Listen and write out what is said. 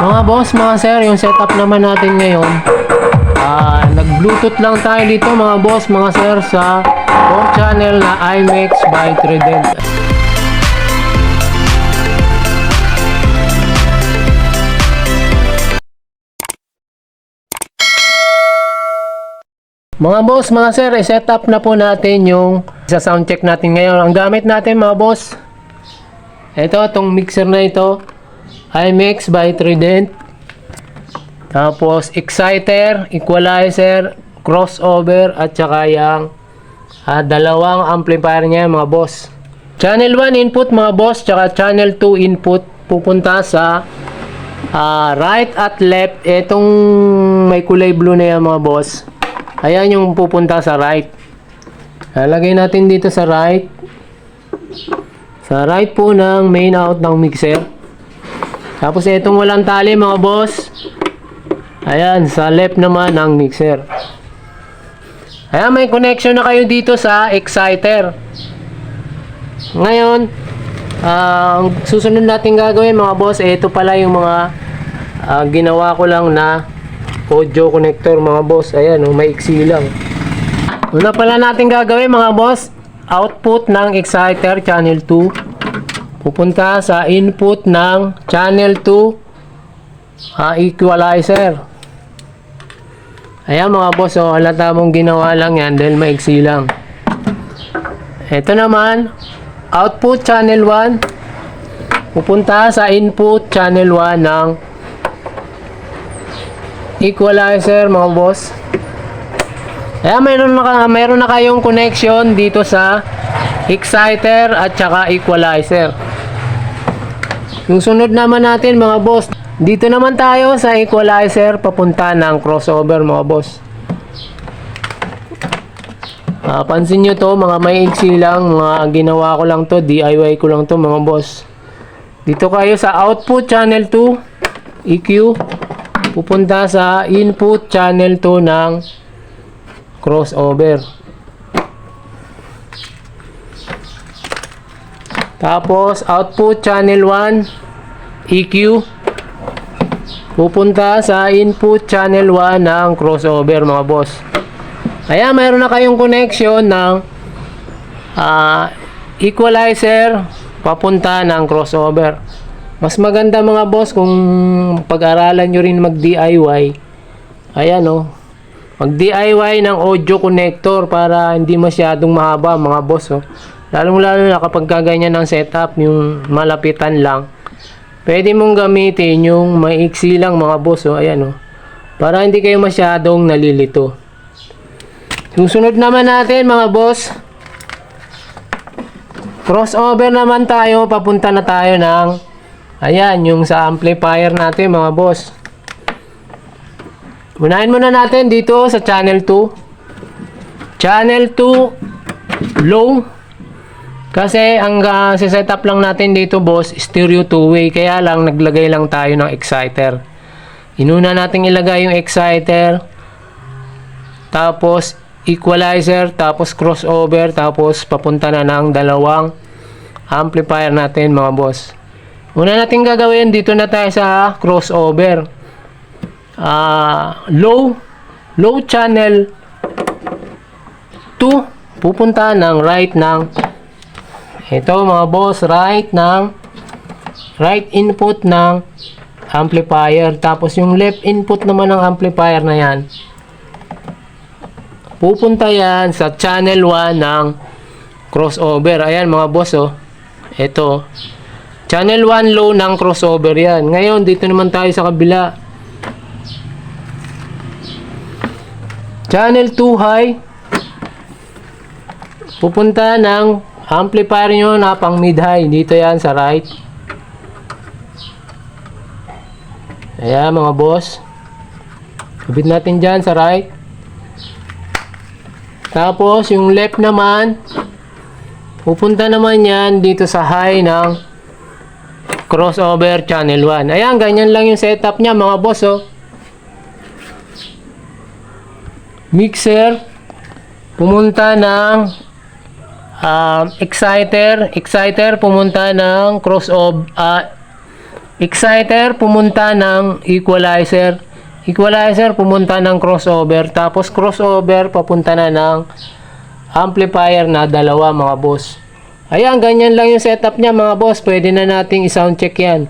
Mga boss, mga sir, yung setup naman natin ngayon, ah nag-bluetooth lang tayo dito mga boss, mga sir, sa 4 channel na IMAX by Trident. Mga boss, mga sir, i-set na po natin yung sa sound check natin ngayon. Ang gamit natin mga boss, ito, itong mixer na ito, IMAX by Trident. Tapos, exciter, equalizer, crossover, at saka yung ah, dalawang amplifier niya mga boss. Channel 1 input mga boss, tsaka channel 2 input pupunta sa ah, right at left. Itong may kulay blue na yan mga boss. Ayan yung pupunta sa right. Lalagay natin dito sa right. Sa right po ng main out ng mixer. Tapos itong walang tali mga boss. Ayan, sa left naman ng mixer. Ayan, may connection na kayo dito sa exciter. Ngayon, ah, ang susunod natin gagawin mga boss, ito pala yung mga ah, ginawa ko lang na audio connector mga boss. Ayan, oh, may iksi lang. Una pala natin gagawin mga boss, output ng exciter channel 2 pupunta sa input ng channel 2 ah, equalizer. Ayan mga boss, oh, halata mong ginawa lang yan dahil maiksi lang. Ito naman, output channel 1 pupunta sa input channel 1 ng equalizer mga boss. Ayan, mayroon na, mayroon na kayong connection dito sa exciter at saka equalizer. Yung sunod naman natin mga boss, dito naman tayo sa equalizer papunta ng crossover mga boss. Ah, pansin nyo to, mga may lang, mga ginawa ko lang to, DIY ko lang to mga boss. Dito kayo sa output channel 2, EQ, pupunta sa input channel 2 ng crossover. Tapos, output channel 1, EQ. Pupunta sa input channel 1 ng crossover mga boss. Kaya mayroon na kayong connection ng ah, equalizer papunta ng crossover. Mas maganda mga boss kung pag-aralan nyo rin mag-DIY. Ayan o. Mag-DIY ng audio connector para hindi masyadong mahaba mga boss oh. Lalong lalo na kapag gaganyan ng setup, yung malapitan lang. Pwede mong gamitin yung maiksi lang mga boss oh. Ayan oh. Para hindi kayo masyadong nalilito. Susunod naman natin mga boss. Crossover naman tayo. Papunta na tayo ng Ayan, yung sa amplifier natin mga boss. Unahin muna natin dito sa channel 2. Channel 2 low. Kasi ang uh, setup lang natin dito boss, stereo two-way. Kaya lang naglagay lang tayo ng exciter. Inuna natin ilagay yung exciter. Tapos equalizer, tapos crossover, tapos papunta na ng dalawang amplifier natin mga boss. Una natin gagawin, dito na tayo sa crossover. Ah, low, low channel 2, pupunta ng right ng ito mga boss, right ng right input ng amplifier. Tapos yung left input naman ng amplifier na yan, pupunta yan sa channel 1 ng crossover. Ayan mga boss oh. Ito. Channel 1 low ng crossover yan. Ngayon, dito naman tayo sa kabila. Channel 2 high. Pupunta ng amplifier nyo na pang mid high. Dito yan sa right. Ayan mga boss. Kabit natin dyan sa right. Tapos, yung left naman, pupunta naman yan dito sa high ng crossover channel 1. Ayan, ganyan lang yung setup niya mga boss oh. Mixer pumunta ng um, exciter, exciter pumunta ng crossover uh, Exciter pumunta ng equalizer. Equalizer pumunta ng crossover. Tapos crossover papunta na ng amplifier na dalawa mga boss. Ayan, ganyan lang yung setup niya mga boss. Pwede na nating i-sound check yan.